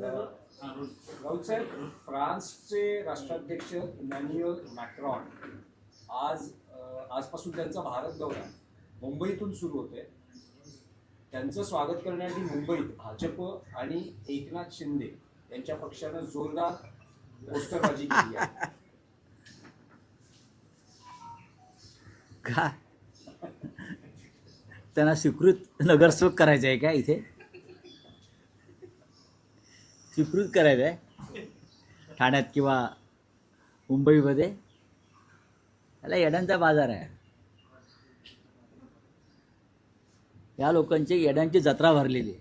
राऊत साहेब फ्रान्सचे राष्ट्राध्यक्ष Emmanuel Macron आज आजपासून त्यांचा भारत दौरा मुंबईतून सुरू होतोय त्यांचं स्वागत करण्यासाठी मुंबईत भाजप आणि एकनाथ शिंदे यांच्या पक्षानं जोरदार पोस्टरबाजी केली आहे. का? त्यांना स्वीकृत नगरसेवक करायचं आहे का इथे? स्वीकृत करायचं आहे ठाण्यात किंवा मुंबईमध्ये. त्याला येड्यांचा बाजार आहे. या लोकांची येड्यांची जत्रा भरलेली आहे.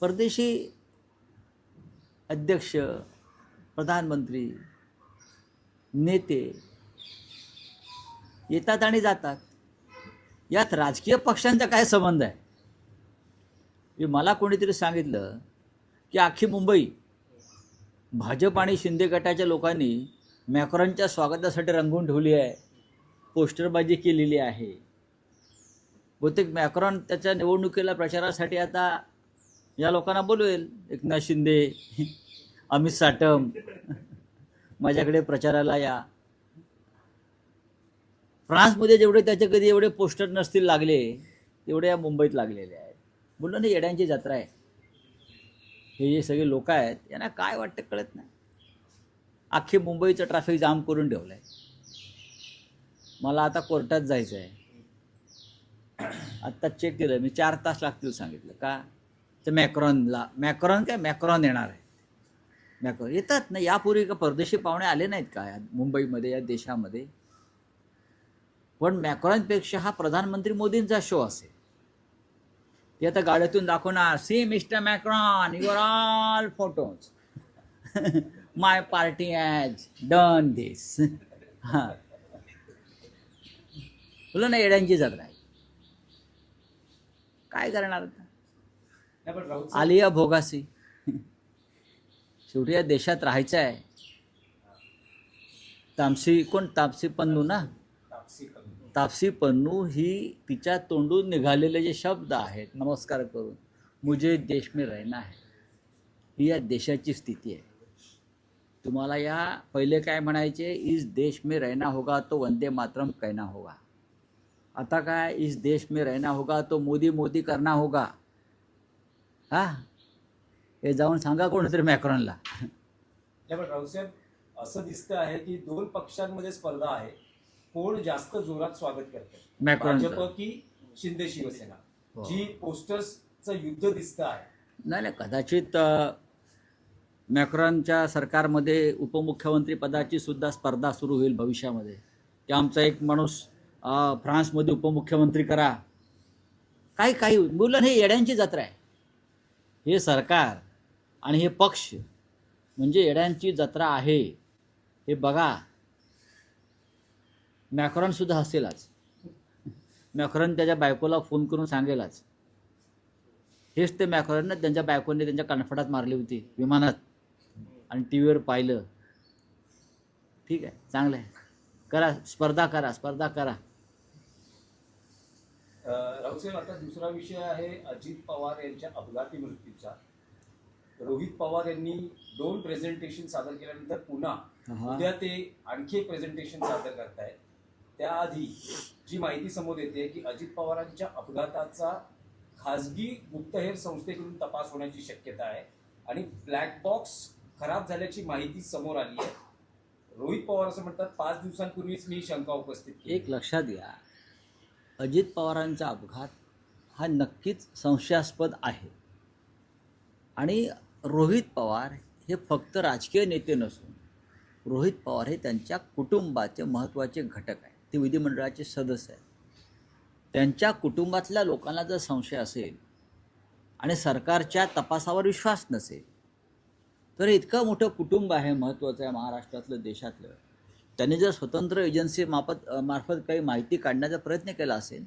परदेशी अध्यक्ष प्रधानमंत्री नेते येतात आणि जातात. यात राजकीय पक्षांचा काय संबंध आहे? मला कोणीतरी सांगितलं की अख्खी मुंबई भाजप आणि शिंदे गटाच्या लोकांनी मॅक्रॉनच्या स्वागतासाठी रंगवून ठेवली आहे पोस्टरबाजी केलेली आहे. बहुतेक मॅक्रॉन त्याच्या निवडणुकीला प्रचारासाठी आता या लोकांना बोलवेल एकनाथ शिंदे अमित साटम माझ्याकडे प्रचाराला या. फ्रान्समध्ये जेवढे त्याचे कधी एवढे पोस्टर नसतील लागले तेवढे या मुंबईत लागलेले आहेत. बोललो ना येड्यांची जत्रा आहे. हे जे सगळे लोक आहेत यांना काय वाटतं कळत नाही. अख्खी मुंबईचं ट्रॅफिक जाम करून ठेवलं आहे मला आता कोर्टात जायचं आहे आत्ता चेक केलं मी चार तास लागतील सांगितलं. का? तर मॅक्रॉनला मॅक्रॉन काय? मॅक्रॉन येणार आहे. मॅक्रॉन येतात ना. यापूर्वी का परदेशी पाहुणे आले नाहीत का? या मुंबईमध्ये या देशामध्ये. पण मॅक्रॉनपेक्षा हा प्रधानमंत्री मोदींचा शो असेल. ते आता गाड्यातून दाखवणार. See Mister Macron your all photos my party has done this हां. बोला ना येड्यांची जत्रा आहे. काय करणार आता? आलिया भोगासी. शेवटी या देशात राहायचं आहे तामसी कोण? तापसी पन्नू ना? तापसी पन्नू ही तिच्या तोंडून निघालेले जे शब्द आहेत नमस्कार करून मुझे देश में रहना है ही या देशाची स्थिती आहे. तुम्हाला या पहिले काय म्हणायचे? इस देश में रहना होगा तो वंदे मातरम कहना होगा. आता काय? इस देश में रहना होगा तो मोदी मोदी करना होगा. हा? हे जाऊन सांगा कोणतरी मॅक्रॉनला. साहेब असं दिसतं आहे की दोन पक्षांमध्ये स्पर्धा आहे. कोण जास्त जोरात स्वागत करते मॅक्रॉनचं. भाजप की शिंदे शिवसेना? हो. जी पोस्टर्सचं युद्ध दिसतं आहे. नाही नाही कदाचित मॅक्रॉनच्या सरकारमध्ये उपमुख्यमंत्री पदाची सुद्धा स्पर्धा सुरू होईल भविष्यामध्ये. की आमचा एक माणूस फ्रान्समध्ये उपमुख्यमंत्री करा. काही काही मुलं हे येड्यांची जत्रा आहे. हे सरकार आणि हे पक्ष म्हणजे येड्यांची जत्रा आहे. हे बघा. मॅक्रॉनसुद्धा हसेलाच. मॅक्रॉन त्याच्या बायकोला फोन करून सांगेलाच. हेच ते मॅक्रॉननं त्यांच्या बायकोने त्यांच्या कणफडात मारली होती विमानात. आणि टी व्हीवर पाहिलं. ठीक आहे चांगलं आहे. करा स्पर्धा करा स्पर्धा करा. अं, राऊत साहेब आता दुसरा विषय आहे अजित पवार यांच्या अपघाती मृत्यूचा. रोहित पवार यांनी दोन प्रेझेंटेशन सादर केल्यानंतर पुन्हा. उद्या ते आणखी एक प्रेझेंटेशन सादर करतायत. त्याआधी जी माहिती समोर येते की अजित पवारांच्या अपघाताचा खासगी गुप्तहेर संस्थेकडून तपास होण्याची शक्यता आहे. आणि ब्लॅक बॉक्स खराब झाल्याची माहिती समोर आली आहे. रोहित पवार असं म्हणतात पाच दिवसांपूर्वीच मी शंका उपस्थित एक लक्षात घ्या अजित पवारांचा अपघात हा नक्कीच संशयास्पद आहे. आणि रोहित पवार हे फक्त राजकीय नेते नसून रोहित पवार हे त्यांच्या कुटुंबाचे महत्त्वाचे घटक आहे ते विधिमंडळाचे सदस्य आहेत. त्यांच्या कुटुंबातल्या लोकांना जर संशय असेल आणि सरकारच्या तपासावर विश्वास नसेल तर इतकं मोठं कुटुंब आहे महत्त्वाचं आहे महाराष्ट्रातलं देशातलं. त्यांनी जर स्वतंत्र एजन्सी माफत मार्फत काही माहिती काढण्याचा प्रयत्न केला असेल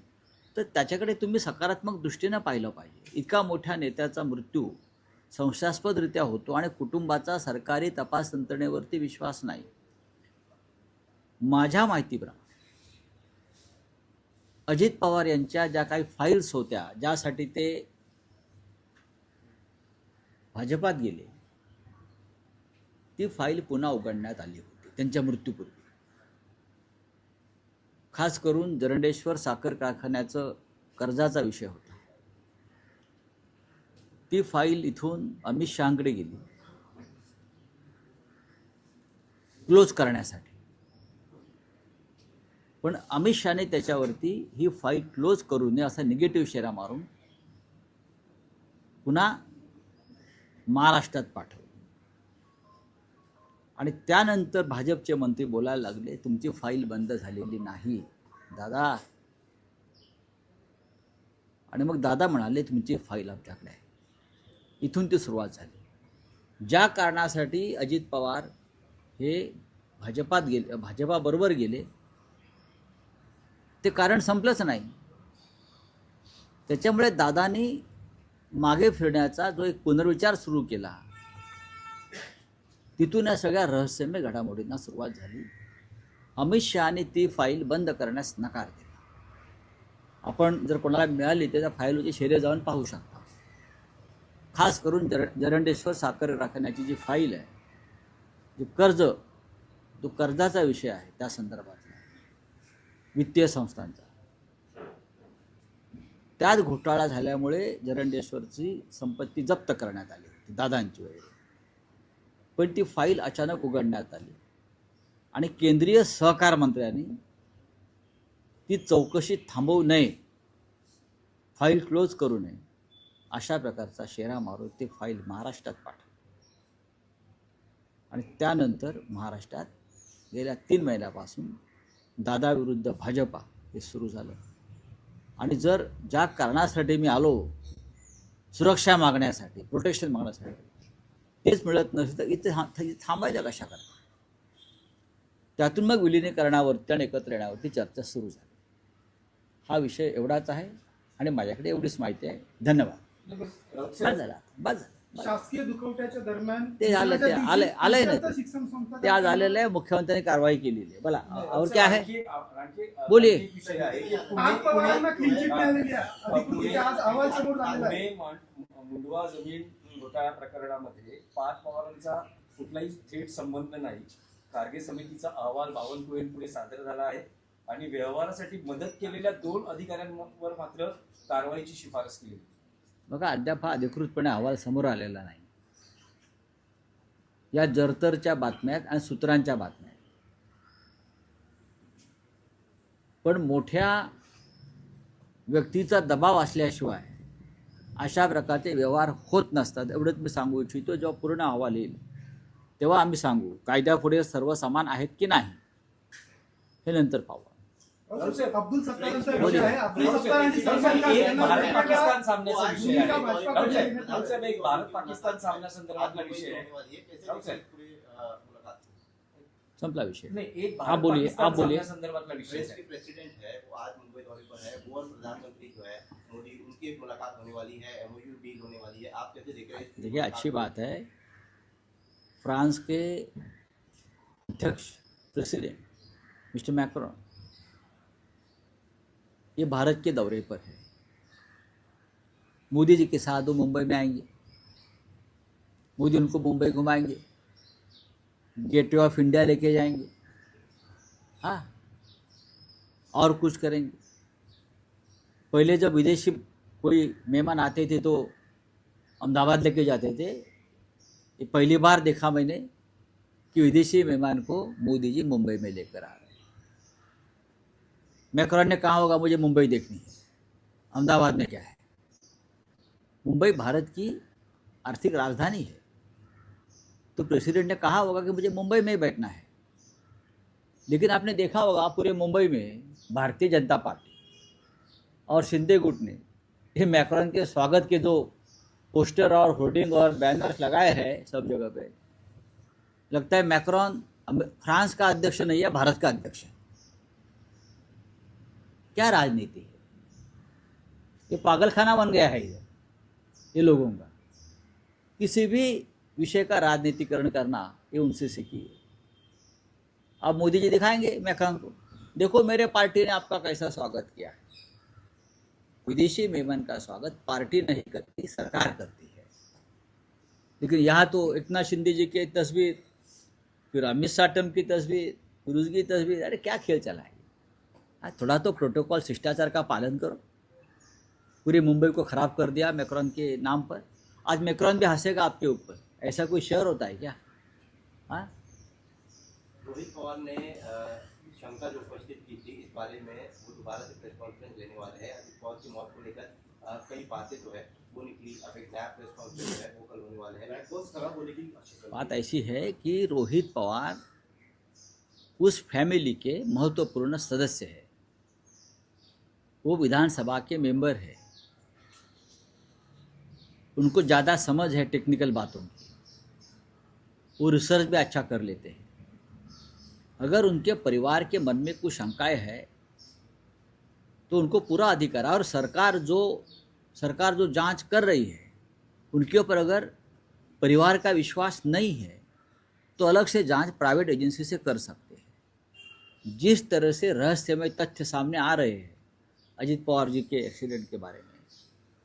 तर त्याच्याकडे तुम्ही सकारात्मक दृष्टीनं पाहिलं पाहिजे. इतका मोठ्या नेत्याचा मृत्यू संशयास्पदरित्या होतो आणि कुटुंबाचा सरकारी तपास यंत्रणेवरती विश्वास नाही. माझ्या माहितीप्रमाणे अजित पवार यांच्या ज्या काही फाईल्स होत्या ज्यासाठी ते भाजपात गेले ती फाईल पुन्हा उघडण्यात आली होती त्यांच्या मृत्यूपूर्वी. खास करून जरंडेश्वर साखर कारखान्याचं कर्जाचा विषय होता. ती फाईल इथून अमित शहाकडे गेली. क्लोज करण्यासाठी. पण अमित शहाने त्याच्यावरती ही फाईल क्लोज करू नये असा निगेटिव्ह शेरा मारून पुन्हा महाराष्ट्रात पाठवलं. आणि त्यानंतर भाजपचे मंत्री बोलायला लागले तुमची फाईल बंद झालेली नाही दादा. आणि मग दादा म्हणाले तुमची फाईल आमच्याकडे आहे. इथून ती सुरुवात झाली. ज्या कारणासाठी अजित पवार हे भाजपात गेले भाजपाबरोबर गेले ते कारण संपलंच नाही. त्याच्यामुळे दादानी मागे फिरण्याचा जो एक पुनर्विचार सुरू केला तिथून या सगळ्या रहस्यमय घडामोडींना सुरुवात झाली. अमित शहाने ती फाईल बंद करण्यास नकार दिला. आपण जर कोणाला मिळाली तर त्या फाईलची शेरे जाऊन पाहू शकता. खास करून जर जरंडेश्वर साखर राखण्याची जी फाईल आहे जी कर्ज तो कर्जाचा विषय आहे त्या संदर्भात. वित्तीय संस्थांचा. त्यात घोटाळा झाल्यामुळे जरंडेश्वरची संपत्ती जप्त करण्यात आली होती दादांची वगैरे पण ती फाईल अचानक उघडण्यात आली. आणि केंद्रीय सहकार मंत्र्यांनी ती चौकशी थांबवू नये फाईल क्लोज करू नये अशा प्रकारचा शेरा मारून ती फाईल महाराष्ट्रात पाठवली. आणि त्यानंतर महाराष्ट्रात गेल्या तीन महिन्यापासून दादाविरुद्ध भाजपा हे सुरू झालं. आणि जर ज्या कारणासाठी मी आलो सुरक्षा मागण्यासाठी प्रोटेक्शन मागण्यासाठी तेच मिळत नसेल तर इथे थां इथे थांबायच्या कशा करता त्यातून मग विलिनीकरणावरती आणि एकत्र येण्यावरती चर्चा सुरू झाली. हा विषय एवढाच आहे आणि माझ्याकडे एवढीच माहिती आहे. धन्यवाद. बस झाला. बस झाला. शासकीय दुखवट्याच्या दरम्यान ते झालं, ते आलंय- आलंय ना ते. विद्यार्थी शिक्षण संस्था ते आज आलेलं आहे मुख्यमंत्र्यांनी कारवाई केलेली आहे. बोला और क्या है? बोलिये. मुंडवा जमीन घोटाळा प्रकरणामध्ये पाच पवारांचा कुठलाही थेट संबंध नाही. कारगे समितीचा अहवाल बावनकुळेंपुढे सादर झाला आहे. आणि व्यवहारासाठी मदत केलेल्या दोन अधिकाऱ्यांवर मात्र कारवाईची शिफारस केली. बघा अद्याप हा अधिकृतपणे अहवाल समोर आलेला नाही. या जरतरच्या बातम्यात आणि सूत्रांच्या बातम्या पण मोठ्या व्यक्तीचा दबाव असल्याशिवाय अशा प्रकारचे व्यवहार होत नसतात. एवढंच मी सांगू इच्छितो जेव्हा पूर्ण अहवाल येईल तेव्हा आम्ही सांगू कायद्यापुढे सर्व समान आहेत की नाही हे नंतर पाहू अब्दुल पाकिस्तान सामन्याचा विषय आहे. एक भारत पाकिस्तान सामन्यासंदर्भातला विषय आहे. संपला विषय. नाही एक आप बोलिए, आप बोलिए. सामन्यासंदर्भातला विषय प्रेसिडेंट है वो आज मुंबई दौरे पर है वो और प्रधानमंत्री जो है मोदी उनकी एक मुलाकात होने वाली है एमओयू डील होने वाली है। आप कैसे देख रहे हैं? देखिए अच्छी बात है फ्रांस के अध्यक्ष प्रेसिडेंट मिस्टर मैक्रोन ये भारत के दौरे पर है। मोदी जी के साथ वो मुंबई में आएँगे। मोदी उनको मुंबई घुमाएँगे। गेटवे ऑफ़ इंडिया लेके जाएँगे। हाँ और कुछ करेंगे। पहले जब विदेशी कोई मेहमान आते थे तो अहमदाबाद लेके जाते थे। ये पहली बार देखा मैंने कि विदेशी मेहमान को मोदी जी मुंबई में लेकर आ रहे मैक्रॉन ने कहा होगा मुझे मुंबई देखनी है। अहमदाबाद में क्या है? मुंबई भारत की आर्थिक राजधानी है। तो प्रेसिडेंट ने कहा होगा कि मुझे मुंबई में बैठना है। लेकिन आपने देखा होगा पूरे मुंबई में भारतीय जनता पार्टी और शिंदे गुट ने ये मैक्रॉन के स्वागत के जो पोस्टर और होर्डिंग और बैनर्स लगाए हैं सब जगह पे, लगता है मैक्रॉन फ्रांस का अध्यक्ष नहीं है, भारत का अध्यक्ष है। क्या राजनीति है? ये पागलखाना बन गया है इधर ये लोगों का। किसी भी विषय का राजनीतिकरण करना ये उनसे सीखी है अब मोदी जी दिखाएँगे मैक्रॉन को। देखो मेरे पार्टी ने आपका कैसा स्वागत किया है। विदेशी मेहमान का स्वागत पार्टी नहीं करती सरकार करती है। लेकिन यहाँ तो एकनाथ शिंदे जी की तस्वीर फिर अमित साटम की तस्वीर फिर उसकी तस्वीर अरे क्या खेल चला हाँ, थोड़ा तो प्रोटोकॉल शिष्टाचार का पालन करो। पूरी मुंबई को ख़राब कर दिया मैक्रॉन के नाम पर। आज मैक्रॉन भी हंसेगा आपके ऊपर। ऐसा कोई शहर होता है क्या? हाँ? रोहित पवार ने शंका जो उपस्थित की थी इस बारे में वो दोबारा से प्रेस कॉन्फ्रेंस लेने वाले हैं। अजित पवार की मौत को लेकर कई बातें जो है। वो निकली अब एक नया प्रेस कॉन्फ्रेंस है वो कल होने वाले हैं। खराब होने की बात ऐसी है कि रोहित पवार उस फैमिली के महत्वपूर्ण सदस्य है। वो विधानसभा के मेंबर है। उनको ज़्यादा समझ है टेक्निकल बातों की। वो रिसर्च भी अच्छा कर लेते हैं। अगर उनके परिवार के मन में कुछ शंकाएँ है तो उनको पूरा अधिकार और सरकार जो सरकार जो जाँच कर रही है, उनके ऊपर अगर परिवार का विश्वास नहीं है तो अलग से जाँच प्राइवेट एजेंसी से कर सकते हैं। जिस तरह से रहस्यमय तथ्य सामने आ रहे हैं अजित पवार जी के एक्सीडेंट के बारे में।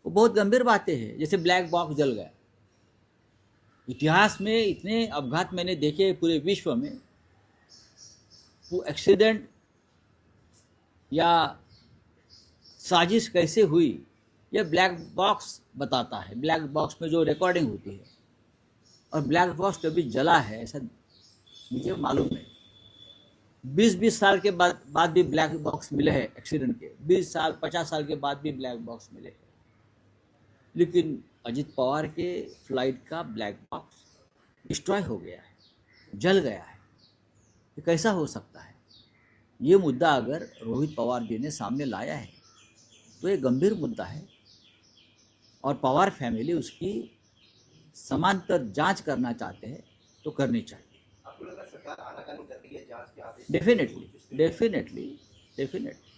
वो बहुत गंभीर बातें हैं, जैसे ब्लैक बॉक्स जल गया। इतिहास में इतने अपघात मैंने देखे पूरे विश्व में, वो एक्सीडेंट या साजिश कैसे हुई ये ब्लैक बॉक्स बताता है। ब्लैक बॉक्स में जो रिकॉर्डिंग होती है, और ब्लैक बॉक्स कभी जला है, ऐसा मुझे मालूम है बीस बीस साल के बाद बाद भी ब्लैक बॉक्स मिले हैं एक्सीडेंट के। बीस साल, पचास साल के बाद भी ब्लैक बॉक्स मिले हैं। लेकिन अजित पवार के फ़्लाइट का ब्लैक बॉक्स डिस्ट्रॉय हो गया है, जल गया है। ये कैसा हो सकता है? ये मुद्दा अगर रोहित पवार जी ने सामने लाया है तो ये गंभीर मुद्दा है। और पवार फैमिली उसकी समांतर जाँच करना चाहते हैं तो करनी चाहिए। डेफिनेटली डेफिनेटली डेफिनेटली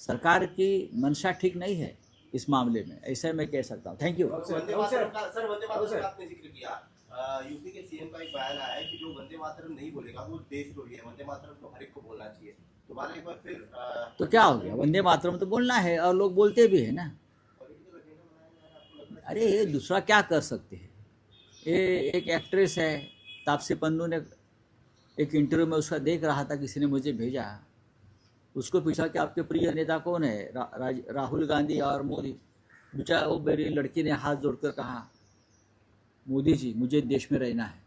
सरकार की मंशा ठीक नहीं है इस मामले में ऐसा मैं कह सकता हूँ। थैंक यू वंदे मातरम का सर वंदे आपने ज़िक्र किया। यूपी के सीएम का एक बयान आया है कि जो वंदे मातरम नहीं बोलेगा वो देशद्रोही है वंदे मातरम तो हर एक को बोलना चाहिए। दोबारा एक बार फिर तो क्या हो गया? वंदे मातरम तो बोलना है और लोग बोलते भी है ना। अरे ये दूसरा क्या कर सकते हैं? ये एक एक्ट्रेस है तापसी पन्नू ने एक इंटरव्यू में उसका देख रहा था किसी ने मुझे भेजा। उसको पूछा कि आपके प्रिय नेता कौन है? रा, राहुल गांधी और मोदी। पूछा वो मेरी लड़की ने हाथ जोड़कर कहा मोदी जी मुझे देश में रहना है।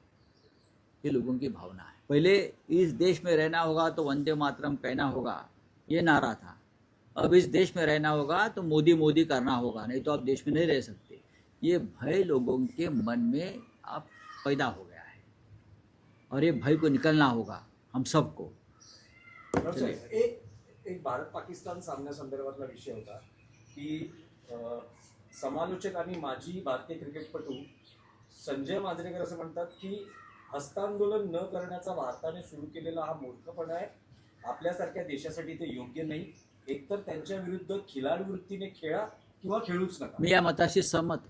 ये लोगों की भावना है। पहले इस देश में रहना होगा तो वंदे मातरम कहना होगा। ये नारा था। अब इस देश में रहना होगा तो मोदी मोदी करना होगा नहीं तो आप देश में नहीं रह सकते। ये भय लोगों के मन में आप पैदा हो है और ये भय को निकलना होगा हम सबको। एक एक भारत पाकिस्तान सामन्यासंदर्भातला विषय होता की समालोचक आणि माजी भारतीय क्रिकेटपटू संजय मांजरेकर असं म्हणतात की हस्तांदोलन न करण्याचा भारताने सुरू केलेला हा मूर्खपणा आहे. आपल्यासारख्या देशासाठी ते योग्य नाही. एकतर त्यांच्या विरुद्ध खिलाडू वृत्तीने खेळा किंवा खेळूच नका. मी या मताशी सहमत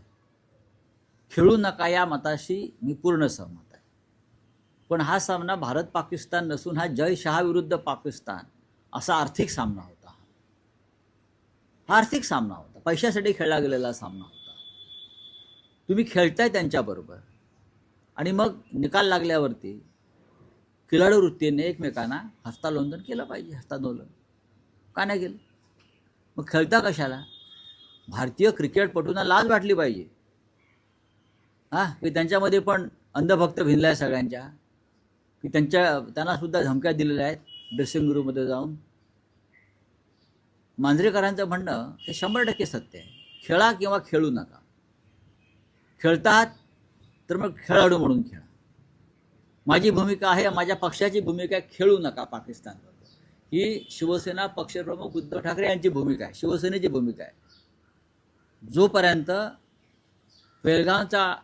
खेळू नका या मताशी मी पूर्ण सहमत पण हा सामना भारत पाकिस्तान नसून हा जय शहा विरुद्ध पाकिस्तान असा आर्थिक सामना होता. हा आर्थिक सामना होता. पैशासाठी खेळला गेलेला सामना होता. तुम्ही खेळताय त्यांच्याबरोबर आणि मग निकाल लागल्यावरती खिलाडू वृत्तीने एकमेकांना हस्तालोंदन केलं पाहिजे. हस्तांदोलन. का नाही केलं? मग खेळता कशाला? भारतीय क्रिकेटपटूंना लाज वाटली पाहिजे. हां? की त्यांच्यामध्ये पण अंधभक्त भिनला आहे सगळ्यांच्या. की त्यांच्या त्यांना सुद्धा धमक्या दिलेल्या आहेत. ड्रेसिंग रूममध्ये जाऊन. मांजरेकरांचं म्हणणं हे शंभर टक्के सत्य आहे. खेळा किंवा खेळू नका. खेळतात तर मग खेळाडू म्हणून खेळा. माझी भूमिका आहे माझ्या पक्षाची भूमिका आहे खेळू नका पाकिस्तानवर ही शिवसेना पक्षप्रमुख उद्धव ठाकरे यांची भूमिका आहे शिवसेनेची भूमिका आहे. जोपर्यंत बेळगावचा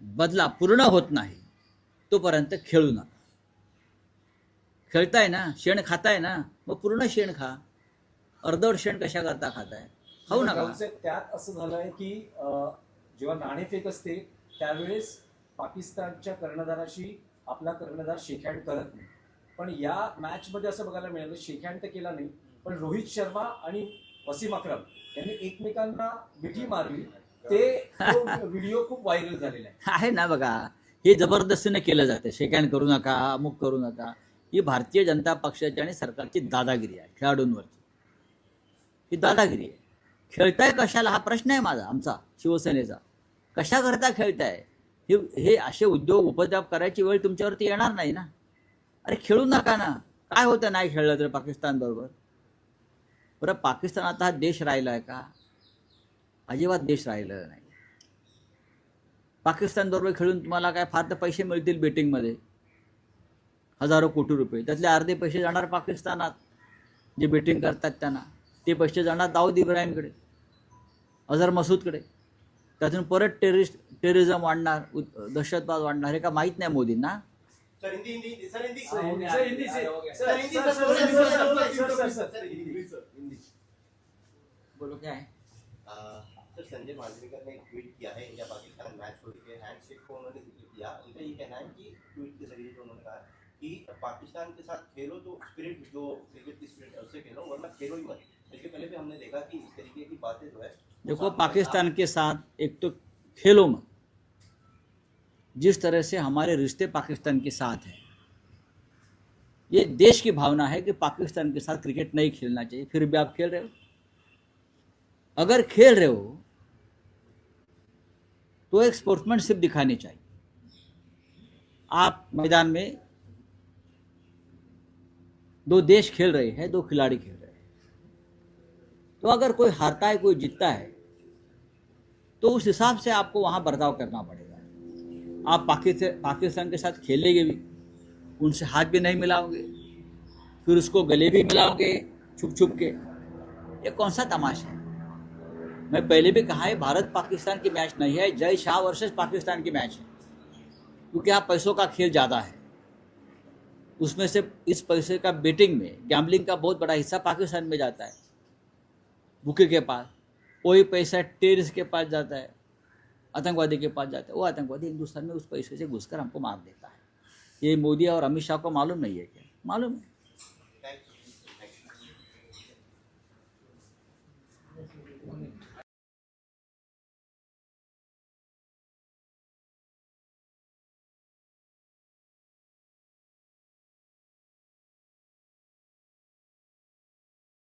बदला पूर्ण होत नाही तोपर्यंत खेळू नका. खेळताय ना शेण खाताय ना मग पूर्ण शेण खा. अर्धवट शेण कशा करता खाताय? खाऊ नका. त्यात असं झालंय की जेव्हा नाणेफेक असते त्यावेळेस पाकिस्तानच्या कर्णधाराशी आपला कर्णधार शेकहँड करत नाही. पण या मॅच मध्ये असं बघायला मिळालं शेकहँड तर केला नाही पण रोहित शर्मा आणि वसीम अक्रम यांनी एकमेकांना मिठी मारली. ते व्हिडिओ खूप व्हायरल झालेला आहे ना बघा. हे जबरदस्तीने केलं जातं. शेकॅन करू नका अमुक करू नका. ही भारतीय जनता पक्षाची आणि सरकारची दादागिरी आहे खेळाडूंवरची. ही दादागिरी आहे. खेळताय कशाला? हा प्रश्न आहे माझा आमचा शिवसेनेचा. कशाकरता खेळताय? हे हे असे उद्योग उपद्रव करायची वेळ तुमच्यावरती येणार नाही ना? अरे खेळू नका ना. काय होतं नाही खेळलं तर पाकिस्तानबरोबर बरं पाकिस्तान आता हा देश राहिला आहे का? अजिबात देश राहिलेला नाही. पाकिस्तानबरोबर खेळून तुम्हाला काय फार तर पैसे मिळतील बेटिंगमध्ये हजारो कोटी रुपये त्यातले अर्धे पैसे जाणार पाकिस्तानात जे बेटिंग करतात त्यांना ते पैसे जाणार दाऊद इब्राहिमकडे अझर मसूदकडे त्यातून परत टेरिस्ट टेरिझम वाढणार दहशतवाद वाढणार हे का माहीत नाही मोदींना बोलो क्या है संजय मांजरेकर ने ट्वीट किया है या को हैंडशेक को उन्होंने ज़िक्र किया उनका ये कहना है कि ट्वीट के ज़रिए जो उन्होंने कहा कि पाकिस्तान के साथ खेलो तो स्पिरिट जो क्रिकेट की स्पिरिट है उससे खेलो वरना खेलो ही मत इसके पहले भी हमने देखा कि इस तरीके की बातें जो है देखो, पाकिस्तान के साथ एक तो खेलो मत। जिस तरह से हमारे रिश्ते पाकिस्तान के साथ हैं, ये देश की भावना है कि पाकिस्तान के साथ क्रिकेट नहीं खेलना चाहिए, फिर भी आप खेल रहे हो। अगर खेल रहे हो तो एक स्पोर्ट्समैनशिप दिखानी चाहिए। आप मैदान में दो देश खेल रहे हैं, दो खिलाड़ी खेल रहे हैं। तो अगर कोई हारता है, कोई जीतता है तो उस हिसाब से आपको वहाँ बर्ताव करना पड़ेगा। आप पाकिस्तान पाकिस्तान के साथ खेलेंगे भी, उनसे हाथ भी नहीं मिलाओगे, फिर उसको गले भी मिलाओगे छुप छुप के। ये कौन सा तमाशा है? मैं पहले भी कहा है, भारत पाकिस्तान की मैच नहीं है, जय शाह वर्सेस पाकिस्तान की मैच है। क्योंकि यहाँ पैसों का खेल ज़्यादा है। उसमें से इस पैसे का बेटिंग में गैम्बलिंग का बहुत बड़ा हिस्सा पाकिस्तान में जाता है। बुके के पास वही पैसा टेरिस के पास जाता है, आतंकवादी के पास जाता है, वो आतंकवादी हिंदुस्तान में उस पैसे से घुसकर हमको मार देता है। ये मोदी और अमित शाह को मालूम नहीं है क्या? मालूम है।